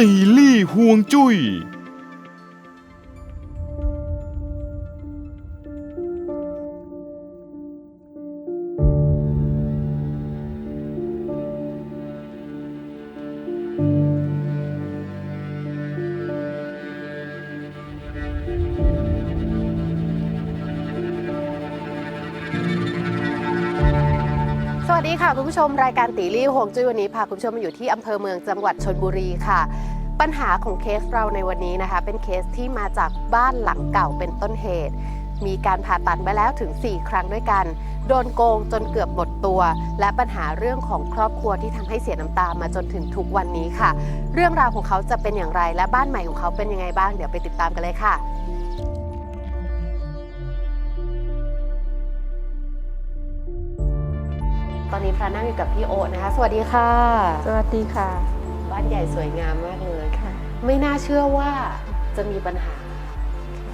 ตีลี่ห่วงจุย้ย ค่ะคุณผู้ชมรายการตีลี่ฮวงจุ้ยวันนี้พาคุณผู้ชมมาอยู่ที่อำเภอเมืองจังหวัดชนบุรีค่ะ ปัญหาของเคสเราในวันนี้นะคะ เป็นเคสที่มาจากบ้านหลังเก่าเป็นต้นเหตุ มีการผ่าตัดไปแล้วถึง 4 ครั้งด้วยกัน โดนโกงจนเกือบหมดตัว และปัญหาเรื่องของครอบครัวที่ทำให้เสียน้ำตามาจนถึงทุกวันนี้ค่ะ เรื่องราวของเขาจะเป็นอย่างไรและบ้านใหม่ของเขาเป็นยังไงบ้างเดี๋ยวไปติดตามกันเลยค่ะ อนนี้พระนั่งอยู่กับพี่โอนะคะ สวัสดีค่ะ สวัสดีค่ะ บ้านใหญ่สวยงามมากเลยค่ะ ไม่น่าเชื่อว่าจะมีปัญหา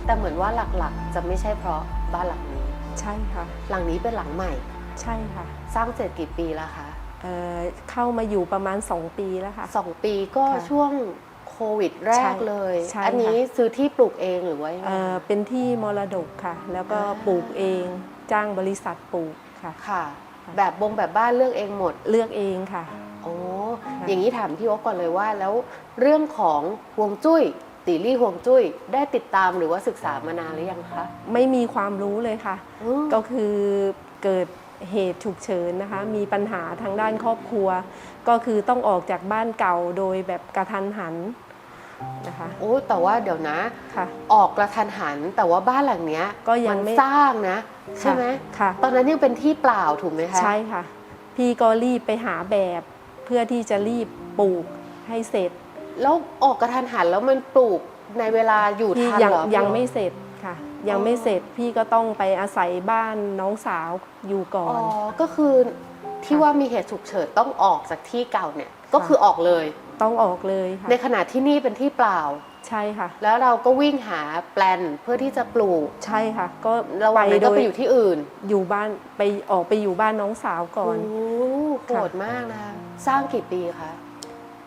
แต่เหมือนว่าหลักๆ จะไม่ใช่เพราะบ้านหลังนี้ ใช่ค่ะ หลังนี้เป็นหลังใหม่ ใช่ค่ะ สร้างเสร็จกี่ปีแล้วคะเอ่อเข้ามาอยู่ประมาณ 2 ปีแล้วค่ะ สองปีก็ค่ะช่วงโควิดแรใช่กเลย ใช่อันี้ค่ะซื้อที่ปลูกเองหรือว่ายังไง เอ่อเป็นที่มรดกค่ะ แล้วก็อ่า ปลูกเองจ้างบริษัทปลูกค่ะ ค่ะ แบบบงแบบบ้านเลือกเองหมดเลือกเองค่ะโอ้ค่ะอย่างนี้ถามพี่โอ๊คก่อนเลยว่าแล้วเรื่องของฮวงจุ้ยตีลี่ฮวงจุ้ยได้ติดตามหรือว่าศึกษามานานหรือยังคะ ไม่มีความรู้เลยค่ะอืมก็คือเกิดเหตุฉุกเฉินนะคะ มีปัญหาทางด้านครอบครัว ก็คือต้องออกจากบ้านเก่าโดยแบบกระทันหัน นะคะโอ้แต่ว่าเดี๋ยวนะค่ะ ออกกระทันหันแต่ว่าบ้านหลังเนี้ยก็ยังไม่นสร้างนะ ใช่ไหมค่ะ ตอนนั้นยังเป็นที่เปล่าถูกไหมคะใช่ค่ะ พี่ก็รีบไปหาแบบเพื่อที่จะรีบปลูกให้เสร็จ แล้วออกกระทันหันแล้วมันปลูกในเวลาอยู่พี่ทันยังเหรอยังพี่ไม่เสร็จค่ะ ยังอ๋อไม่เสร็จพี่ก็ต้องไปอาศัยบ้านน้องสาวอยู่ก่ออ๋นอก็คือที่ค่ะว่ามีเหตุฉุกเฉินต้องออกจากที่เก่าเนี่ยก็คือออกเลย ต้องออกเลยค่ะในขณะที่นี่เป็นที่เปล่า ใช่ค่ะ แล้วเราก็วิ่งหาแปลนเพื่อที่จะปลูก ใช่ค่ะ ก็ระหว่างนั้นโดก็ยไปอยู่ที่อื่น อยู่บ้านไปออกไปอยู่บ้านน้องสาวก่อนโอ้โหดมากนะคะสร้างกี่ปีคะ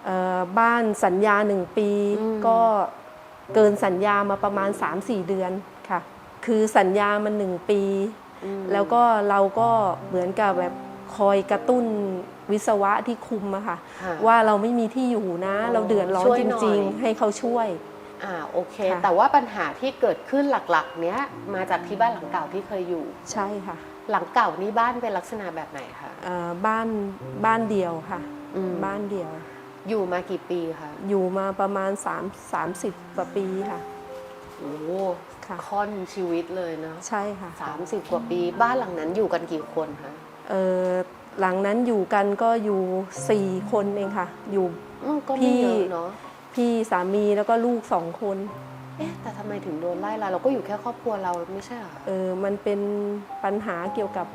เอ่อบ้านสัญญาหนึ่งปีอืมก็เกินสัญญามาประมาณ 3-4 เดือนค่ะ คือสัญญามันหนึ่งปีอืมแล้วก็เราก็เหมือนกับแบบคอยกระตุ้น วิศวะที่คุมอะค่ะ ค่ะว่าเราไม่มีที่อยู่นะ อ๋อเราเดือดร้อนช่วยจหน่อย ริง ๆ ให้เขาช่วย อ่าโอเค ค่ะ แต่ว่าปัญหาที่เกิดขึ้นหลักๆ เนี้ยมาจากที่บ้านหลังเก่าที่เคยอยู่ ใช่ค่ะหลังเก่านี่บ้านเป็นลักษณะแบบไหนคะเอ่อบ้านบ้านเดียวค่ะ อืมบ้านเดียว อยู่มากี่ปีคะอยู่มาประมาณ3 30กว่าปีค่ะโอ้ค่ะ ค่อนชีวิตเลยเนาะใช่ค่ะสามสิบกว่าปี บ้านหลังนั้นอยู่กันกี่คนคะเอ่อ หลังนั้นอยู่กันก็อยู่4คนเองค่ะ อยู่อืมก็พี่ไม่เยอะเนาะพี่สามีแล้วก็ลูกสองคน เอ๊ะแต่ทำไมถึงโดนไล่ล่ะเราก็อยู่แค่ครอบครัวเราไม่ใช่เหรอคะเออมันเป็นปัญหาเกี่ยวกับ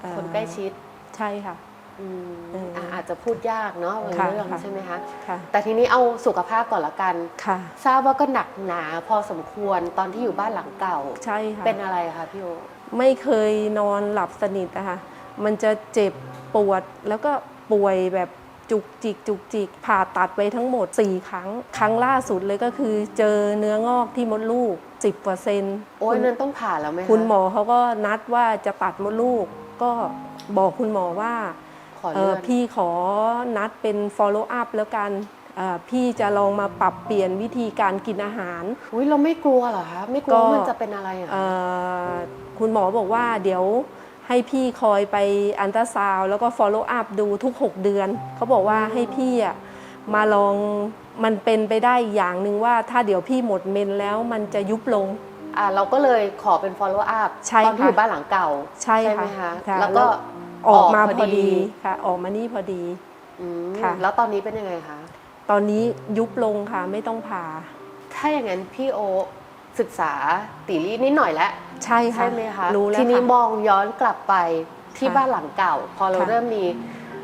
เอ่อคนใกล้ชิดใช่ค่ะ อืมเอออะอาจจะพูดยากเนาะบางค่ะเรื่องค่ะ ใช่ไหมคะค่ะแต่ทีนี้เอาสุขภาพก่อนละกัน ค่ะ ทราบว่าก็หนักหนาพอสมควรตอนที่อยู่บ้านหลังเก่า ใช่ค่ะเป็นอะไรคะพี่โอ ไม่เคยนอนหลับสนิทนะคะ มันจะเจ็บปวดแล้วก็ป่วยแบบจุกจิกจุกจิกผ่าตัดไปทั้งหมด 4 ครั้ง ครั้งล่าสุดเลยก็คือเจอเนื้องอกที่มดลูก 10เปอร์เซ็นต์โอ้ยนั่นต้องผ่าแล้วไหมะคุณหมอเขาก็นัดว่าจะตัดมดลูก ก็บอกคุณหมอว่าขอเอเลื่ออนพี่ขอนัดเป็น follow up แล้วกันเอ่อพี่จะลองมาปรับเปลี่ยนวิธีการกินอาหารอุ้ยเราไม่กลัวเหรอคะไม่กลัวก็ว่ามันจะเป็นอะไรอะเอ่อคุณหมอบอกว่าเดี๋ยว ให้พี่คอยไปอันตราซาวด์แล้วก็ follow up ดูทุก 6 เดือน เขาบอกว่าให้พี่อะมาลองมันเป็นไปได้อย่างหนึ่งว่าถ้าเดี๋ยวพี่หมดเมนแล้วมันจะยุบลง อ่าเราก็เลยขอเป็น follow up ใช่ตอนที่ค่ะอยู่บ้านหลังเก่าใช่ไหมค่ะคะค่ะ แล้วก็ออกมาพอดีค่ะ ออกมานี่พอดี อืมค่ะ แล้วตอนนี้เป็นยังไงคะ ตอนนี้ยุบลงค่ะไม่ต้องผ่า ถ้าอย่างนั้นพี่โอ ศึกษาตีลี่นิดหน่อยแล้วใช่ค่ะใช่ไหมคะรู้แล้วทีนี้ค่ะ มองย้อนกลับไปที่ค่ะบ้านหลังเก่า พอเราค่ะเริ่มมี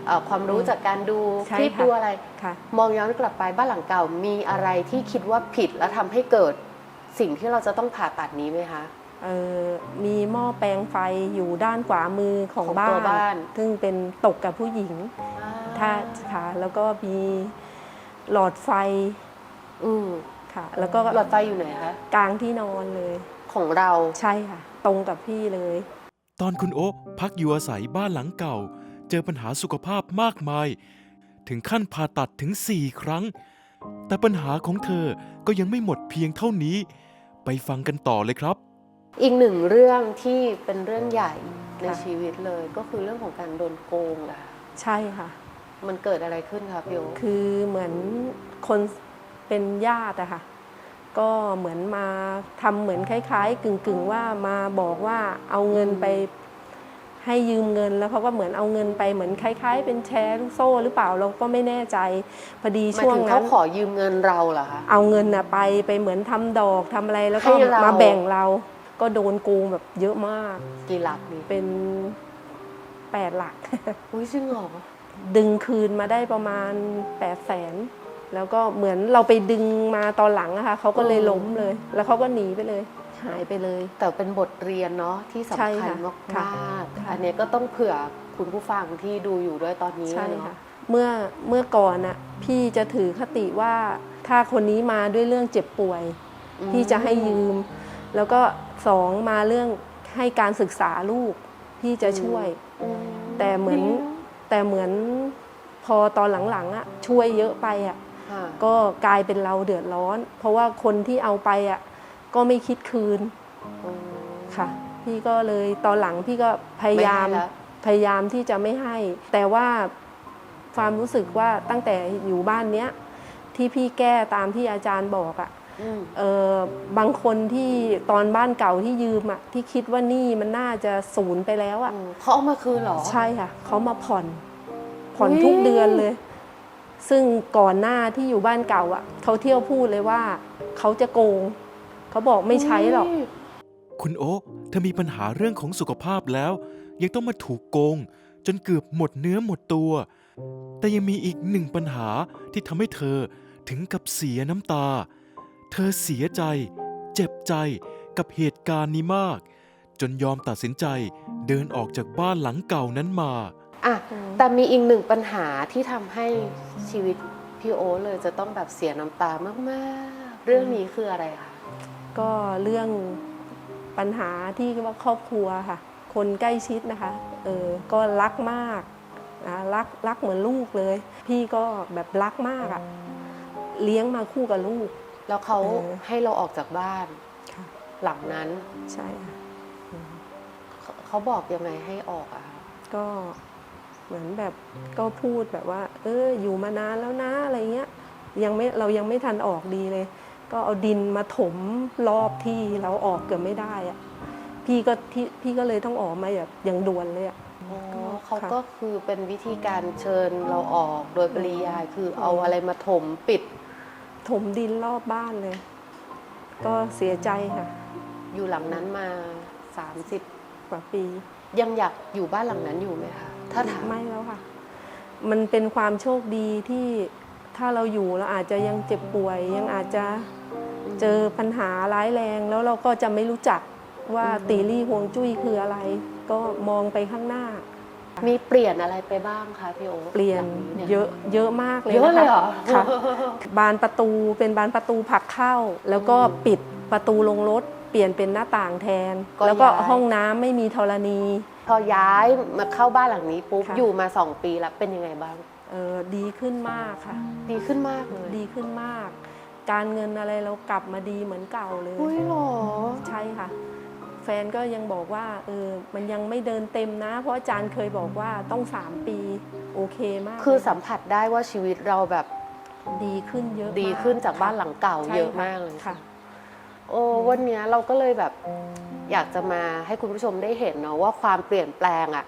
เอ่อความรู้จากการดูใช่คลิปค่ะ ดูอะไร ค่ะ มองย้อนกลับไปบ้านหลังเก่ามีอะไรที่คิดว่าผิดแล้วทำให้เกิด สิ่งที่เราจะต้องผ่าตัดนี้ไหมคะ เอ่อมีหม้อแปลงไฟอยู่ด้านขวามือของของบ้าตัวนบ้าน ซึ่งเป็นตกกับผู้หญิงถ้าค่ะแล้วก็มีหลอดไฟอืม ค่ะ แล้วก็หลอดไฟอยู่ไหนคะกลางที่นอนเลย ของเราใช่ค่ะ ตรงกับพี่เลย ตอนคุณโอ๊ะพักอยู่อาศัยบ้านหลังเก่า เจอปัญหาสุขภาพมากมาย ถึงขั้นผ่าตัดถึง 4 ครั้ง แต่ปัญหาของเธอก็ยังไม่หมดเพียงเท่านี้ ไปฟังกันต่อเลยครับ อีกหนึ่งเรื่องที่เป็นเรื่องใหญ่ในค่ะ ชีวิตเลยก็คือเรื่องของการโดนโกงแหละใช่ค่ะ มันเกิดอะไรขึ้นคะพี่โอคือเหมือนคน เป็นญาติอะค่ะ ก็เหมือนมาทำเหมือนคล้าย ๆ กึ่งๆว่ามาบอกว่าเอาเงินไปให้ยืมเงินแล้วเขาก็เหมือนเอาเงินไปเหมือนคล้าย ๆ เป็นแชร์ลูกโซ่หรือเปล่าเราก็ไม่แน่ใจพอดีหมายช่วงถึงนั้เขานขอยืมเงินเราเหรอคะเอาเงินน่ะไปไปเหมือนทำดอกทำอะไรแล้วก็ให้เรามาแบ่งเรา ก็โดนโกงแบบเยอะมากกี่หลักนี่เป็นแปดหลักอุ้ยจริงเหรอดึงคืนมาได้ประมาณ8ปดแสน แล้วก็เหมือนเราไปดึงมาตอนหลังอะค่ะเขาก็เลยอืมล้มเลย แล้วเขาก็หนีไปเลย หายไปเลย แต่เป็นบทเรียนเนาะที่ใช่สำคัญค่ะมากค่ะๆค่ะอันเนี้ยก็ต้องเผื่อคุณผู้ฟังที่ดูอยู่ด้วยตอนนี้ใช่เนาะค่ะเมื่อเมื่อก่อนอะพี่จะถือคติว่าถ้าคนนี้มาด้วยเรื่องเจ็บป่วยอืมพี่จะให้ยืม แล้วก็สองมาเรื่องให้การศึกษาลูกพี่จะช่วยอืมแต่เหมือนแต่เหมือนพอตอนหลังๆอะช่วยเยอะไปอะค่ะ ก็กลายเป็นเราเดือดร้อน เพราะว่าคนที่เอาไปอะก็ไม่คิดคืนอืมค่ะ พี่ก็เลยตอนหลังพี่ก็พยายามไม่ให้ละพยายามที่จะไม่ให้ แต่ว่าความรู้สึกว่าตั้งแต่อยู่บ้านเนี้ยที่พี่แก้ตามที่อาจารย์บอกอะ่ะอืมเออบางคนที่ตอนบ้านเก่าที่ยืมอะ่ะที่คิดว่าหนี่มันน่าจะศูนย์ไปแล้วอะอืมเขาเอามาคืนเหรอ ใช่ค่ะเขามาผ่อน ผ่อนอุ๊ยทุกเดือนเลย ซึ่งก่อนหน้าที่อยู่บ้านเก่าอะเขาเที่ยวพูดเลยว่าเขาจะโกง เขาบอกไม่ใช้หรอกยคุณโอ๊ะเธอมีปัญหาเรื่องของสุขภาพแล้ว ยังต้องมาถูกโกง จนเกือบหมดเนื้อหมดตัว แต่ยังมีอีกหนึ่งปัญหาที่ทำให้เธอถึงกับเสียน้ำตา เธอเสียใจ เจ็บใจกับเหตุการณ์นี้มาก จนยอมตัดสินใจเดินออกจากบ้านหลังเก่านั้นมา อะอืมแต่มีอีกหนึ่งปัญหาที่ทำให้ชีวิตพี่โอตเลยจะต้องแบบเสียน้ำตามากๆ เรื่องนี้คืออะไรคะก็เรื่องปัญหาที่ว่าครอบครัวค่ะ คนใกล้ชิดนะคะเออก็รักมากนะรักรักเหมือนลูกเลย พี่ก็แบบรักมากอะเลี้ยงมาคู่กับลูก แล้วเขาเออให้เราออกจากบ้านค่ะหลังนั้นใช่ค่ะเขาเขาบอกยังไงให้ออกอะคะก็ เหมือนแบบก็พูดแบบว่า เอออยู่มานานแล้วนะอะไรเงี้ยยังไม่เรายังไม่ทันออกดีเลย ก็เอาดินมาถมรอบที่เราออกเกือบไม่ได้อะพี่ก็ที่พี่ก็เลยต้องออกมาแบบอย่างด่วนเลยอะอ๋อเขาค่ะก็คือเป็นวิธีการเชิญเราออกโดยปริยายคือเอาอะไรมาถมปิด ถมดินรอบบ้านเลย ก็เสียใจค่ะ อยู่หลังนั้นมา 30 กว่าปี ยังอยากอยู่บ้านหลังนั้นอยู่ไหมคะ ถ้าถามไม่แล้วค่ะ มันเป็นความโชคดีที่ถ้าเราอยู่เราอาจจะยังเจ็บป่วย ยังอาจจะเจอปัญหาร้ายแรง แล้วเราก็จะไม่รู้จักว่าตีรี่ห่วงจุ้ยคืออะไร ก็มองไปข้างหน้า มีเปลี่ยนอะไรไปบ้างคะพี่โอตเปลี่ยนหงนี้เยอะเยอะมากเลยเยอะนะคะเลยเหรอค่ะบานประตูเป็นบานประตูผลักเข้า แล้วก็ปิดประตูลงรถเปลี่ยนเป็นหน้าต่างแทน แล้วก็ห้องน้ำไม่มีธรณี พอย้ายมาเข้าบ้านหลังนี้ปุ๊บค่ะ อยู่มาสองปีแล้วเป็นยังไงบ้าง เออดีขึ้นมากค่ะ ดีขึ้นมากเลยดีขึ้นมาก การเงินอะไรเรากลับมาดีเหมือนเก่าเลย อุ้ยเหรอ ใช่ค่ะ แฟนก็ยังบอกว่าเออมันยังไม่เดินเต็มนะ เพราะอาจารย์เคยบอกว่าต้อง 3 ปีโอเคมากคือเลยสัมผัสได้ว่าชีวิตเราแบบดีขึ้นเยอะดีมขึ้นจากบ้านหลังเก่าใช่เยอะค่มากเลย ค่ะ โอ้วันเนี้ยเราก็เลยแบบ อยากจะมาให้คุณผู้ชมได้เห็นเนาะว่าความเปลี่ยนแปลงอะ่ะ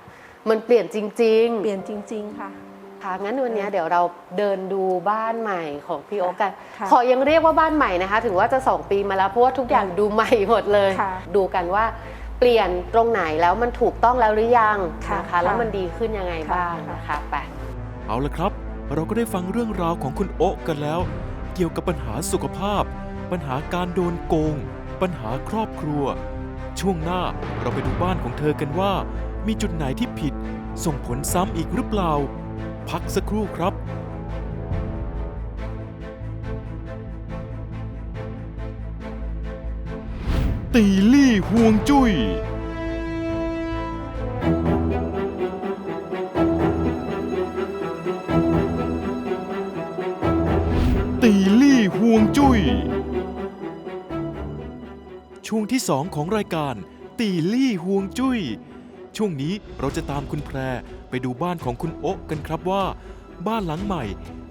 มันเปลี่ยนจริงเปลี่ยนจริง ๆ ค่ะๆค่ะงั้นวันเนี้ยเดี๋ยวเราเดินดูบ้านใหม่ของพี่โอ๊คกันค่ะขอยังเรียกว่าบ้านใหม่นะคะ ถึงว่าจะ 2 ปีมาแล้วเพราะว่าทุกอย่างดูใหม่หมดเลยค่ะดูกันว่าเปลี่ยนตรงไหนแล้วมันถูกต้องแล้วหรือยังค่ะนะคะแล้วค่ะมันดีขึ้นยังไงบ้างค่ะนะคะไปเอาละครับ เราก็ได้ฟังเรื่องราวของคุณโอ๊ะกันแล้ว เกี่ยวกับปัญหาสุขภาพ ปัญหาการโดนโกง ปัญหาครอบครัว ช่วงหน้าเราไปดูบ้านของเธอกันว่า มีจุดไหนที่ผิด ส่งผลซ้ำอีกหรือเปล่า พักสักครู่ครับตีลี่ห่วงจุย้ย ช่วงที่ 2 ของรายการ ตีลี่ห่วงจุย้ย ช่วงนี้เราจะตามคุณแพรไปดูบ้านของคุณโอ๊ะกันครับว่า บ้านหลังใหม่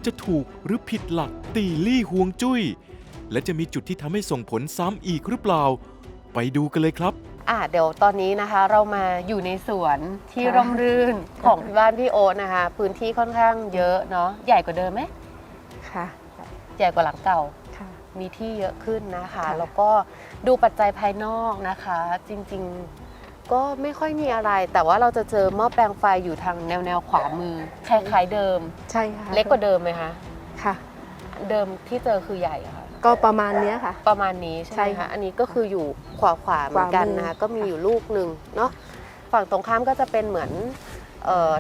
จะถูกหรือผิดหลักตีลี่ห่วงจุย้ย และจะมีจุดที่ทำให้ส่งผลซ้ำอีกหรือเปล่า ไปดูกันเลยครับ อะเดี๋ยวตอนนี้นะคะเรามาอยู่ในสวนที่ค่ะ ร่มรื่นของที่บ้านพี่โอ๊ตนะคะ พื้นที่ค่อนข้างเยอะเนาะใหญ่กว่าเดิมไหมค่ะ ใหญ่กว่าหลังเก่าค่ะ มีที่เยอะขึ้นนะคะค่ะแล้วก็ดูปัจจัยภายนอกนะคะ จริงๆก็ไม่ค่อยมีอะไร แต่ว่าเราจะเจอหม้อแปลงไฟอยู่ทางแนวแนวๆขวามือคล้ายๆเดิม ใช่ค่ะ เล็กกว่าเดิมไหมคะค่ะ เดิมที่เจอคือใหญ่อะค่ะ ก็ประมาณเนี้ยค่ะ ประมาณนี้ใช่ไหใช่มค่ะคะอันนี้ก็คืออยู่ขวาขวาๆเหมือนกันขวามือนะคะก็มีอยู่ลูกหนึ่งเนาะฝั่งตรงข้ามก็จะเป็นเหมือนเอ่อ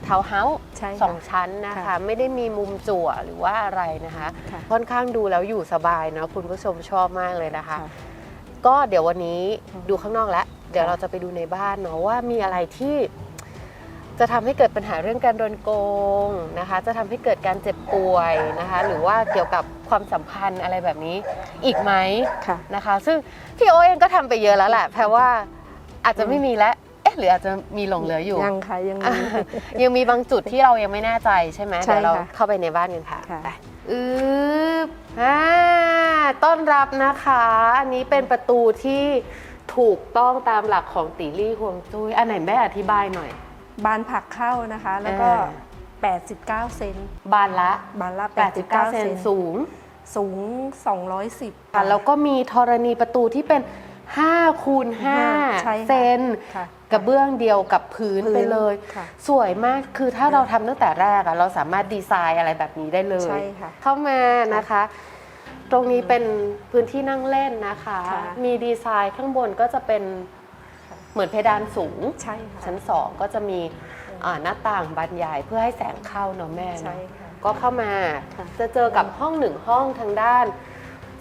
ทาวน์เฮาส์ใช่สค่ะองชั้นนะคะ ค่ะไม่ได้มีมุมจั่วหรือว่าอะไรนะคะ ค่ะ ค่อนข้างดูแล้วอยู่สบายเนาะคุณผู้ชมชอบมากเลยนะคะ ค่ะ ก็เดี๋ยววันนี้ดูข้างนอกแล้วเดี๋ยวค่ะเราจะไปดูในบ้านเนาะว่ามีอะไรที่จะทำให้เกิดปัญหาเรื่องการโดนโกงนะคะ จะทำให้เกิดการเจ็บป่วยนะคะ หรือว่าเกี่ยวกับความสัมพันธ์อะไรแบบนี้อีกไหมค่ะ นะคะ ซึ่งพี่โอเองก็ทำไปเยอะแล้วแหละแปลว่าอาจจะไม่มีแล้วเอ๊ะ หรืออาจจะมีหลงเหลืออยู่ ยังค่ะยังอะมี ยังมีบางจุดที่เรายังไม่แน่ใจใช่ไหมใช่เดี๋ยวเราค่ะ เข้าไปในบ้านกันค่ะค่ะ ไปอืบอ่าต้อนรับนะคะ อันนี้เป็นประตูที่ถูกต้องตามหลักของตีลี่ฮวงจุ้ยอันไหนแม่อธิบายหน่อย บานผักเข้านะคะ แล้วก็อ่า89 เซนบานละ บานละ89เซนสูงสูง 210 ค่ะแล้วก็มีธรณีประตูที่เป็น5คูณใช่ค่ะ5เซนค่ะ กระเบื้องเดียวกับพื้นพื้นไปเลย ค่ะ สวยมากคือถ้าเราทำตั้งแต่แรกอะเราสามารถดีไซน์อะไรแบบนี้ได้เลย ใช่ค่ะ เข้ามานะคะ ตรงนี้เป็นพื้นที่นั่งเล่นนะคะ ค่ะ มีดีไซน์ข้างบนก็จะเป็นค่ะเหมือนเพดานสูง ใช่ค่ะ ชั้นสองก็จะมีอ่าหน้าต่างบานใหญ่เพื่อให้แสงเข้าเนาะแม่ใช่เนาะค่ะก็เข้ามาค่ะ จะเจอกับห้องหนึ่งห้องทางด้าน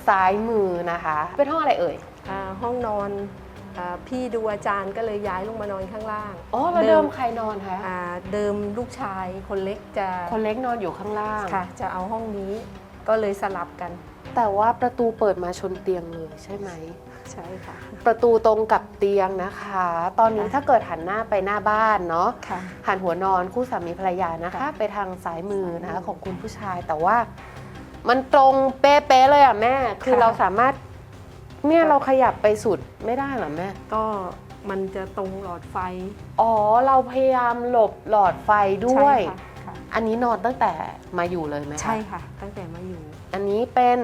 ซ้ายมือนะคะ เป็นห้องอะไรเอ่ย อ่าห้องนอน อาพี่ดูอาจารย์ก็เลยย้ายลงมานอนข้างล่าง อ๋อแล้วเดิมใครนอนคะอ่าเดิมลูกชายคนเล็กจะคนเล็กนอนอยู่ข้างล่าง ค่ะจะเอาห้องนี้ก็เลยสลับกันแต่ว่าประตูเปิดมาชนเตียงเลยใช่ไหม ใช่ค่ะ ประตูตรงกับเตียงนะคะ ตอนนี้ค่ะ ถ้าเกิดหันหน้าไปหน้าบ้านเนาะ ค่ะ หันหัวนอนคู่สามีภรรยานะคะ ค่ะ ไปทางซ้ายมือนะคะซ้ายมือของคุณผู้ชายแต่ว่า มันตรงเป๊ะๆเลยอะแม่ คือค่ะเราสามารถ เนี่ยค่ะเราขยับไปสุดไม่ได้เหรอแม่ ก็มันจะตรงหลอดไฟอ๋อเราพยายามหลบหลอดไฟด้วย ใช่ค่ะค่ะอันนี้นอนตั้งแต่มาอยู่เลยไหมคะใช่ค่ะ ตั้งแต่มาอยู่อันนี้เป็น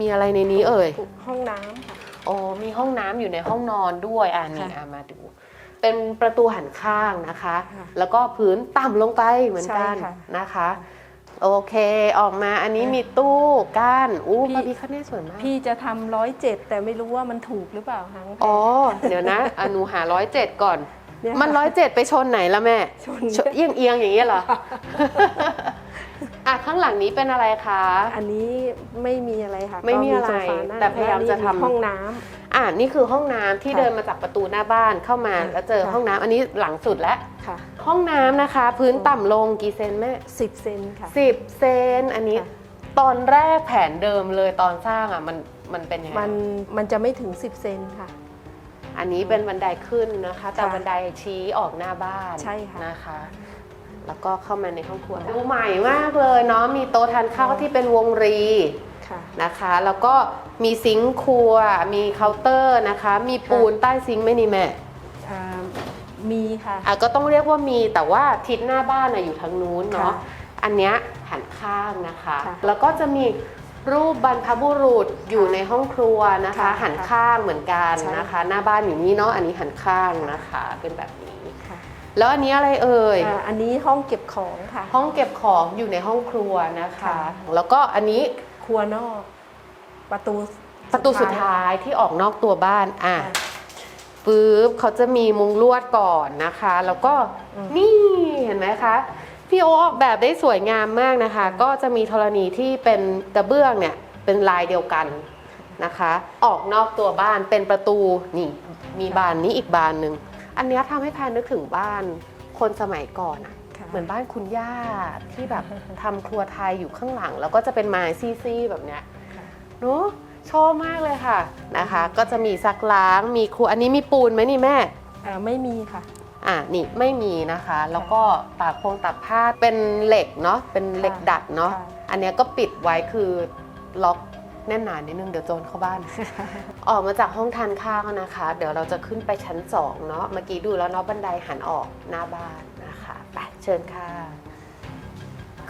มีอะไรในนี้เอ่ย ห้องน้ำค่ะ อ๋อมีห้องน้ำอยู่ในห้องนอนด้วยอ่านี่ค่ะอะมาดู เป็นประตูหันข้างนะคะ ค่ะแล้วก็พื้นต่ำลงไปเหมือนกันใช่ค่ะ นะคะ โอเค ออกมาอันนี้มีตู้ก้านอู้พี่พระพิคเนตสวยมาก พี่จะทำร้อยเจ็ดแต่ไม่รู้ว่ามันถูกหรือเปล่าฮังอ๋อ เดี๋ยวนะอะหนูหาร้อยเจ็ดก่อนเนี่ยมันร้อยเจ็ดไปชนไหนละแม่ ชนชนเอียงเอียงๆอย่างนี้เหรอ อะข้างหลังนี้เป็นอะไรคะ อันนี้ไม่มีอะไรค่ะไม่มีอะไรก็โซฟานั่งแต่พยายามจะทำและนี่ห้องน้ำ อะนี่คือห้องน้ำที่ค่ะเดินมาจากประตูหน้าบ้านเข้ามาค่ะแล้วเจอค่ะ ห้องน้ำอันนี้หลังสุดแล้วค่ะ ห้องน้ำนะคะ พื้นต่ำลงกี่เซนแม่สิบเซนค่ะ สิบเซนอันนี้ ค่ะ ตอนแรกแผนเดิมเลยตอนสร้างอะมันมันเป็นยังไงมันมันจะไม่ถึง 10 เซนค่ะ อันนี้เป็นบันไดขึ้นนะคะ แต่ค่ะบันไดชี้ออกหน้าบ้านใช่ค่ะ นะคะ แล้วก็เข้ามาในห้องครัวดูใหม่มากเลยเนาะมีโต๊ะทานข้าวที่เป็นวงรีค่ะนะคะ แล้วก็มีซิงค์ครัว มีเคาน์เตอร์นะคะ มีปูนใต้ซิงค์ไหม่นี่แม่อ่ามีค่ะอะ ก็ต้องเรียกว่ามีแต่ว่าทิศหน้าบ้านน่ะอยู่ทางนู้นเนาะค่ะอันเนี้ยหันข้างนะคะค่ะแล้วก็จะมีรูปบรรพบุรุษอยู่ในห้องครัวนะคะค่ะหันข้างเหมือนกันใช่นะคะ หน้าบ้านอยู่นี่เนาะอันนี้หันข้างนะคะเป็นแบบนี้ค่ะ แล้วอันนี้อะไรเอ่ยอ่าอันนี้ห้องเก็บของค่ะ ห้องเก็บของอยู่ในห้องครัวนะคะค่ะแล้วก็อันนี้ครัวนอก ประตูประตูสุดท้ายที่ออกนอกตัวบ้านอะค่ะปึ๊บเขาจะมีมุงลวดก่อนนะคะ แล้วก็อืมนี่เห็นไหมคะพี่โอออกแบบได้สวยงามมากนะคะ ก็จะมีธรณีที่เป็นกระเบื้องเนี่ยเป็นลายเดียวกันนะคะ ออกนอกตัวบ้านเป็นประตูนี่มีบานนี้อีกบานหนึ่ง อันเนี้ยทำให้แพนนึกถึงบ้านคนสมัยก่อนอะค่ะเหมือนบ้านคุณย่าที่แบบทำครัวไทยอยู่ข้างหลัง แล้วก็จะเป็นไม้ซี่ๆแบบเนี้ยค่ะ เนอะชอบมากเลยค่ะนะคะ ก็จะมีซักล้างมีครัวอันนี้มีปูนไหมนี่แม่ อ่าไม่มีค่ะ อะนี่ไม่มีนะคะ แล้วก็ตากพงตากผ้าเป็นเหล็กเนาะเป็นเหล็กดัดเนาะค่ะ อันเนี้ยก็ปิดไว้คือล็อก แน่นหนานิดนึงเดี๋ยวโจรเข้าบ้าน ออกมาจากห้องทานข้าวนะคะ เดี๋ยวเราจะขึ้นไปชั้นสองเนาะเมื่อกี้ดูแล้วเนาะบันไดหันออกหน้าบ้านนะคะไปเชิญค่ะ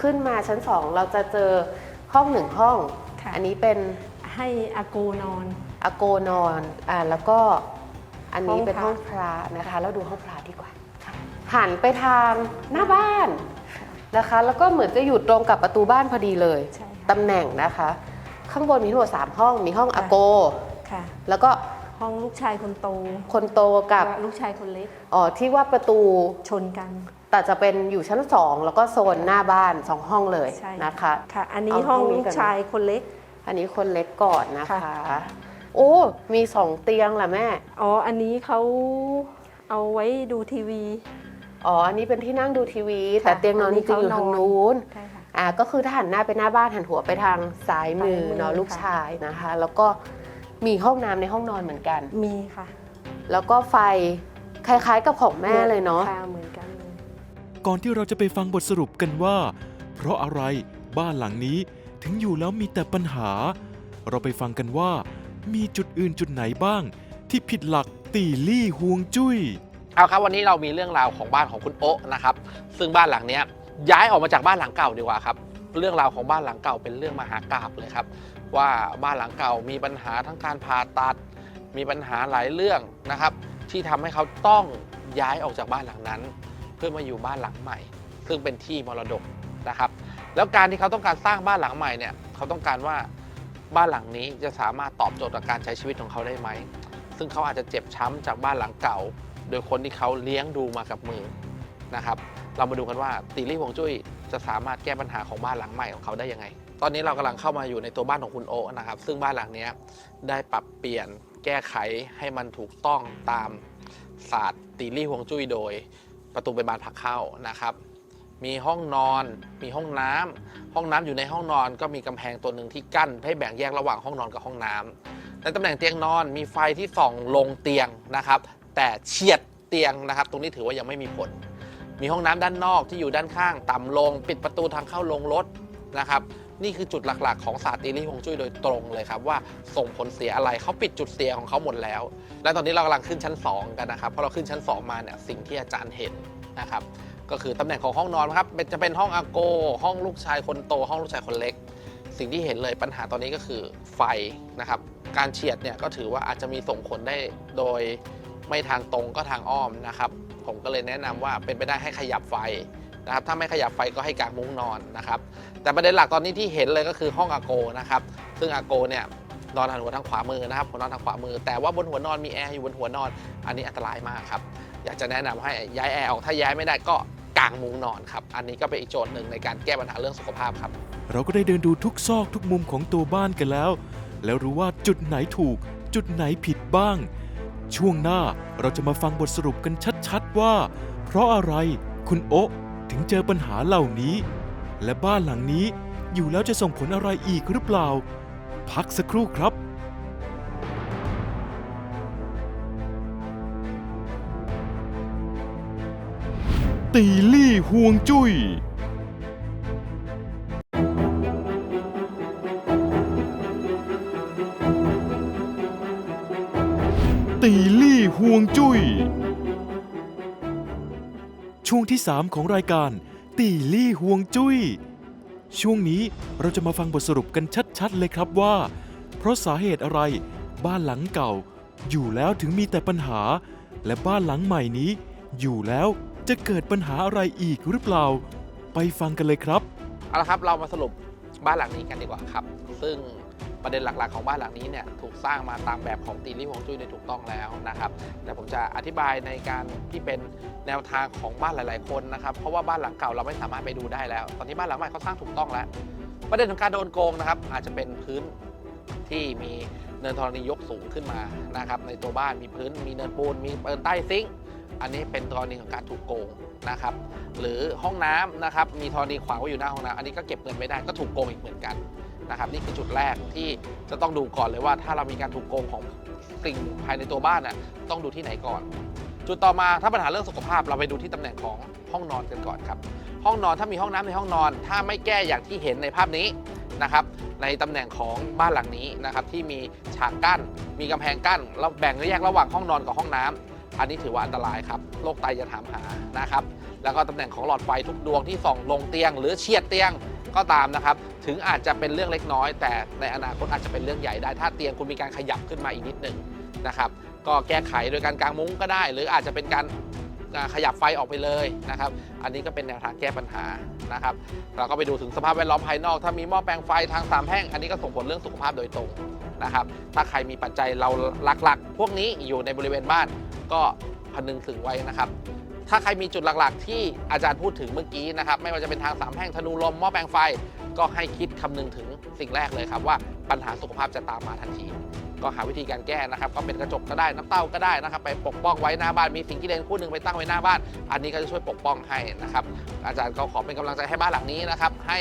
ขึ้นมาชั้นสองเราจะเจอห้องหนึ่งห้อง ค่ะ อันนี้เป็นให้อากูนอน อาโกนอนอ่าแล้วก็อันนี้ห้องเป็นพระห้องพระนะคะ แล้วดูห้องพระดีกว่าค่ะหันไปทางหน้าบ้านนะคะ แล้วก็เหมือนจะอยู่ตรงกับประตูบ้านพอดีเลย ใช่ค่ะ ตำแหน่งนะคะ ข้างบนมีทั้งหมดสามห้อง มีห้องอาโก ค่ะ แล้วก็ห้องลูกชายคนโตคนโตกับและลูกชายคนเล็กอ๋อที่ว่าประตูชนกัน แต่จะเป็นอยู่ชั้นสองแล้วก็โซนหน้าบ้านสองห้องเลยใช่นะคะค่ะ อันนี้เอาห้องห้องนี้ลูกก่อนชายคนเล็ก อันนี้คนเล็กก่อนนะคะค่ะโอ้มีสองเตียงแหละแม่ อ๋ออันนี้เขาเอาไว้ดูทีวีอ๋อ อันนี้เป็นที่นั่งดูทีวีค่ะแต่เตียงนอนอันจนี้ริงๆอยู่เขานอนทางนู้นใช่ค่ะ อ่าก็คือถ้าหันหน้าไปหน้าบ้านหันหัวไปทางซ้ายมือซ้ายมือเนาะลูกค่ะ ชายนะคะ แล้วก็มีห้องน้ำในห้องนอนเหมือนกัน มีค่ะแล้วก็ไฟคล้ายๆกับของแม่เลยเนาะ ค่ะเหมือนกันเลย ก่อนที่เราจะไปฟังบทสรุปกันว่า เพราะอะไรบ้านหลังนี้ถึงอยู่แล้วมีแต่ปัญหา เราไปฟังกันว่า มีจุดอื่นจุดไหนบ้าง ที่ผิดหลักตีลี่ฮวงจุ้ย เอาครับวันนี้เรามีเรื่องราวของบ้านของคุณโอ๊ะนะครับ ซึ่งบ้านหลังเนี้ย ย้ายออกมาจากบ้านหลังเก่าดีกว่าครับ เรื่องราวของบ้านหลังเก่าเป็นเรื่องมหากราบเลยครับ ว่าบ้านหลังเก่ามีปัญหาทั้งการผ่าตัด มีปัญหาหลายเรื่องนะครับ ที่ทำให้เขาต้องย้ายออกจากบ้านหลังนั้น เพื่อมาอยู่บ้านหลังใหม่ ซึ่งเป็นที่มรดกนะครับ แล้วการที่เขาต้องการสร้างบ้านหลังใหม่เนี่ยเขาต้องการว่าบ้านหลังนี้จะสามารถตอบโจทย์กับการใช้ชีวิตของเขาได้ไหม ซึ่งเขาอาจจะเจ็บช้ำจากบ้านหลังเก่า โดยคนที่เขาเลี้ยงดูมากับมือนะครับ เรามาดูกันว่าตีรี่ฮวงจุ้ยจะสามารถแก้ปัญหาของบ้านหลังใหม่ของเขาได้ยังไง ตอนนี้เรากำลังเข้ามาอยู่ในตัวบ้านของคุณโอนะครับ ซึ่งบ้านหลังนี้ได้ปรับเปลี่ยนแก้ไขให้มันถูกต้องตามศาสตร์ตีรี่ฮวงจุ้ยโดย ประตูเป็นบานผักเข้านะครับ มีห้องนอน มีห้องน้ำห้องน้ำอยู่ในห้องนอนก็มีกำแพงตัวหนึ่งที่กั้น ให้แบ่งแยกระหว่างห้องนอนกับห้องน้ำในตำแหน่งเตียงนอนมีไฟที่ส่องลงเตียงนะครับ แต่เฉียดเตียงนะครับ ตรงนี้ถือว่ายังไม่มีผล มีห้องน้ำด้านนอกที่อยู่ด้านข้าง ต่ำลง ปิดประตูทางเข้าลงรถนะครับ นี่คือจุดหลักๆ ของศาสตร์ตีลี่ฮวงจุ้ยโดยตรงเลยครับว่าส่งผลเสียอะไรเขาปิดจุดเสียของเขาหมดแล้ว และตอนนี้เรากำลังขึ้นชั้น 2 กันนะครับเพราะเราขึ้นชั้น 2 มาเนี่ยสิ่งที่อาจารย์เห็นนะครับก็คือตำแหน่งของห้องนอนครับจะเป็นห้องอาโก ห้องลูกชายคนโต ห้องลูกชายคนเล็ก สิ่งที่เห็นเลยปัญหาตอนนี้ก็คือไฟนะครับการเฉียดเนี่ยก็ถือว่าอาจจะมีส่งผลได้โดยไม่ทางตรงก็ทางอ้อมนะครับ ผมก็เลยแนะนำว่าเป็นไปได้ให้ขยับไฟนะครับถ้าไม่ขยับไฟก็ให้กางมุ้งนอนนะครับแต่ประเด็นหลักตอนนี้ที่เห็นเลยก็คือห้องอาโกนะครับซึ่งอาโกเนี่ยนอนหันหัวทางขวามือนะครับหัวนอนทางขวามือ แต่ว่าบนหัวนอนมีแอร์อยู่บนหัวนอน อันนี้อันตรายมากครับอยากจะแนะนำให้ย้ายแอร์ออกถ้าย้ายไม่ได้ก็กางมุ้งนอนครับอันนี้ก็เป็นอีกโจทย์หนึ่งในการแก้ปัญหาเรื่องสุขภาพครับ เราก็ได้เดินดูทุกซอกทุกมุมของตัวบ้านกันแล้ว แล้วรู้ว่าจุดไหนถูก จุดไหนผิดบ้าง ช่วงหน้าเราจะมาฟังบทสรุปกันชัดๆว่า เพราะอะไรคุณโอะถึงเจอปัญหาเหล่านี้ และบ้านหลังนี้อยู่แล้วจะส่งผลอะไรอีกหรือเปล่า พักสักครู่ครับ ตีลี่ห่วงจุย้ย ตีลี่ห่วงจุย้ย ช่วงที่ 3 ของรายการ ตีลี่ห่วงจุย้ย ช่วงนี้เราจะมาฟังบทสรุปกันชัดๆ เลยครับว่า เพราะสาเหตุอะไรบ้านหลังเก่า อยู่แล้วถึงมีแต่ปัญหา และบ้านหลังใหม่นี้ อยู่แล้วจะเกิดปัญหาอะไรอีกหรือเปล่า ไปฟังกันเลยครับ เอาละครับ เรามาสรุปบ้านหลังนี้กันดีกว่าครับ ซึ่ง ประเด็นหลักๆของบ้านหลังนี้เนี่ยถูกสร้างมาตามแบบของตีรี่ฮวงจุ้ยโดยถูกต้องแล้วนะครับแต่ผมจะอธิบายในการที่เป็นแนวทางของบ้านหลาย ๆ คนนะครับเพราะว่าบ้านหลังเก่าเราไม่สามารถไปดูได้แล้ว ตอนนี้บ้านหลังใหม่เขาสร้างถูกต้องแล้ว ประเด็นของการโดนโกงนะครับอาจจะเป็นพื้นที่มีเนินธรณียกสูงขึ้นมานะครับในตัวบ้านมีพื้นมีเนินปูนมีเปิลใต้ซิงอันนี้เป็นกรณีของการถูกโกงนะครับ หรือห้องน้ำนะครับมีธรณีขวางไว้อยู่หน้าห้องน้ำอันนี้ก็เก็บเงินไม่ได้ก็ถูกโกงอีกเหมือนกัน นะครับนี่คือจุดแรกที่จะต้องดูก่อนเลยว่า ถ้าเรามีการถูกโกงของสิ่งภายในตัวบ้านน่ะต้องดูที่ไหนก่อน จุดต่อมาถ้าปัญหาเรื่องสุขภาพเราไปดูที่ตำแหน่งของห้องนอนกันก่อนครับห้องนอนถ้ามีห้องน้ำในห้องนอน ถ้าไม่แก้อย่างที่เห็นในภาพนี้นะครับในตำแหน่งของบ้านหลังนี้นะครับที่มีฉากกั้น มีกำแพงกั้นแล้วแบ่งแยกระหว่างห้องนอนกับห้องน้ำอันนี้ถือว่าอันตรายครับโรคไตจะถามหานะครับ แล้วก็ตำแหน่งของหลอดไฟทุกดวงที่ส่องลงเตียง หรือเฉียดเตียงก็ตามนะครับ ถึงอาจจะเป็นเรื่องเล็กน้อย แต่ในอนาคตอาจจะเป็นเรื่องใหญ่ได้ ถ้าเตียงคุณมีการขยับขึ้นมาอีกนิดหนึ่งนะครับ ก็แก้ไขโดยการกางมุ้งก็ได้ หรืออาจจะเป็นการขยับไฟออกไปเลยนะครับ อันนี้ก็เป็นแนวทางแก้ปัญหานะครับ เราก็ไปดูถึงสภาพแวดล้อมภายนอก ถ้ามีหม้อแปลงไฟทางสามแพร่ง อันนี้ก็ส่งผลเรื่องสุขภาพโดยตรงนะครับ ถ้าใครมีปัจจัยเราหลักๆ พวกนี้อยู่ในบริเวณบ้านก็พนึงถึงไว้นะครับ ถ้าใครมีจุดหลักๆ ที่อาจารย์พูดถึงเมื่อกี้นะครับ ไม่ว่าจะเป็นทางสามแพร่งธนูลมหม้อแปลงไฟ ก็ให้คิดคำนึงถึงสิ่งแรกเลยครับว่าปัญหาสุขภาพจะตามมาทันที ก็หาวิธีการแก้นะครับ ก็เป็นกระจกก็ได้น้ำเต้าก็ได้นะครับ ไปปกป้องไว้หน้าบ้านมีสิ่งที่เลนคู่หนึ่งไปตั้งไว้หน้าบ้าน อันนี้ก็จะช่วยปกป้องให้นะครับ อาจารย์ก็ขอเป็นกำลังใจให้บ้านหลังนี้นะครับ ให้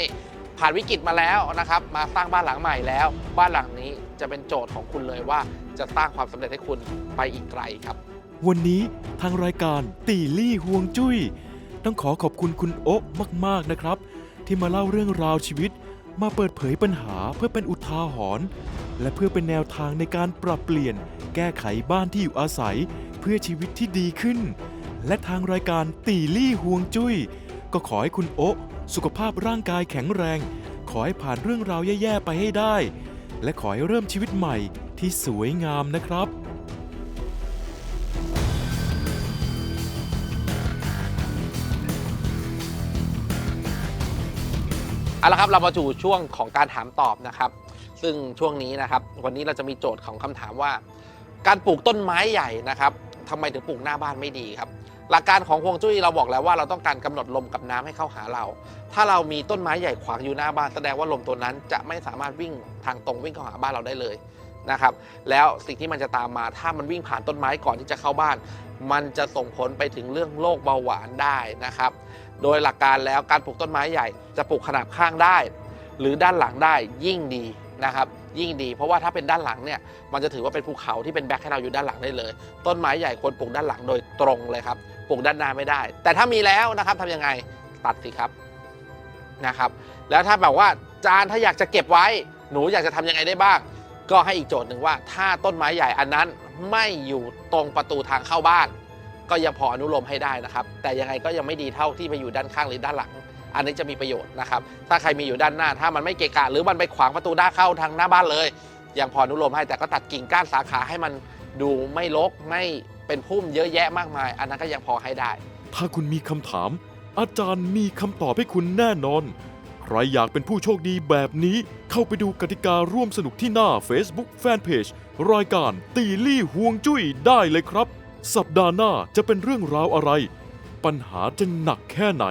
ผ่านวิกฤตมาแล้วนะครับ มาสร้างบ้านหลังใหม่แล้ว บ้านหลังนี้จะเป็นโจทย์ของคุณเลยว่าจะสร้างความสำเร็จให้คุณไปอีกไกลครับ วันนี้ทางรายการตีลี่ห่วงจุย้ย ต้องขอขอบคุณคุณโอ๊ะมาก ๆ นะครับ ที่มาเล่าเรื่องราวชีวิต มาเปิดเผยปัญหาเพื่อเป็นอุทาหรณ์และเพื่อเป็นแนวทางในการปรับเปลี่ยน แก้ไขบ้านที่อยู่อาศัย เพื่อชีวิตที่ดีขึ้น และทางรายการตีลี่ห่วงจุย้ย ก็ขอให้คุณโอ๊ะสุขภาพร่างกายแข็งแรง ขอให้ผ่านเรื่องราวแย่ ๆ ไปให้ได้ และขอให้เริ่มชีวิตใหม่ที่สวยงามนะครับ เอาละครับเรามาสู่ช่วงของการถามตอบนะครับ ซึ่งช่วงนี้นะครับ วันนี้เราจะมีโจทย์ของคำถามว่า การปลูกต้นไม้ใหญ่นะครับทำไมถึงปลูกหน้าบ้านไม่ดีครับ หลักการของฮวงจุ้ยเราบอกแล้วว่าเราต้องการกำหนดลมกับน้ำให้เข้าหาเรา ถ้าเรามีต้นไม้ใหญ่ขวางอยู่หน้าบ้านแสดงว่าลมตัวนั้นจะไม่สามารถวิ่งทางตรงวิ่งเข้าหาบ้านเราได้เลยนะครับ แล้วสิ่งที่มันจะตามมาถ้ามันวิ่งผ่านต้นไม้ก่อนที่จะเข้าบ้าน มันจะส่งผลไปถึงเรื่องโรคเบาหวานได้นะครับ โดยหลักการแล้วการปลูกต้นไม้ใหญ่จะปลูกขนาบข้างได้ หรือด้านหลังได้ยิ่งดีนะครับยิ่งดี เพราะว่าถ้าเป็นด้านหลังเนี่ยมันจะถือว่าเป็นภูเขาที่เป็นแบ็คให้เราอยู่ด้านหลังได้เลย ต้นไม้ใหญ่ควรปลูกด้านหลังโดยตรงเลยครับปลูกด้านหน้าไม่ได้ แต่ถ้ามีแล้วนะครับทำยังไงตัดสิครับนะครับ แล้วถ้าแบบว่าจานถ้าอยากจะเก็บไว้ หนูอยากจะทำยังไงได้บ้าง ก็ให้อีกโจทย์หนึ่งว่า ถ้าต้นไม้ใหญ่อันนั้นไม่อยู่ตรงประตูทางเข้าบ้าน ก็ยังพออนุโลมให้ได้นะครับ แต่ยังไงก็ยังไม่ดีเท่าที่ไปอยู่ด้านข้างหรือด้านหลัง อันนี้จะมีประโยชน์นะครับ ถ้าใครมีอยู่ด้านหน้า ถ้ามันไม่เกะกะหรือมันไปขวางประตูด้าเข้าทางหน้าบ้านเลย ยังพออนุโลมให้แต่ก็ตัดกิ่งก้านสาขาให้มันดูไม่รกไม่เป็นพุ่มเยอะแยะมากมาย อันนั้นก็ยังพอให้ได้ ถ้าคุณมีคำถาม อาจารย์มีคำตอบให้คุณแน่นอน ใครอยากเป็นผู้โชคดีแบบนี้ เข้าไปดูกติการ่วมสนุกที่หน้า Facebook Fanpage รายการตีลี่ห่วงจุ้ยได้เลยครับ สัปดาห์หน้าจะเป็นเรื่องราวอะไร ปัญหาจะหนักแค่ไหน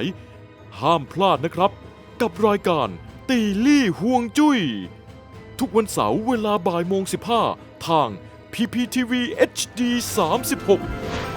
ห้ามพลาดนะครับ กับรายการตีลี่ห่วงจุ้ย ทุกวันเสาร์เวลาบ่ายโมง15 ทาง PPTV HD 36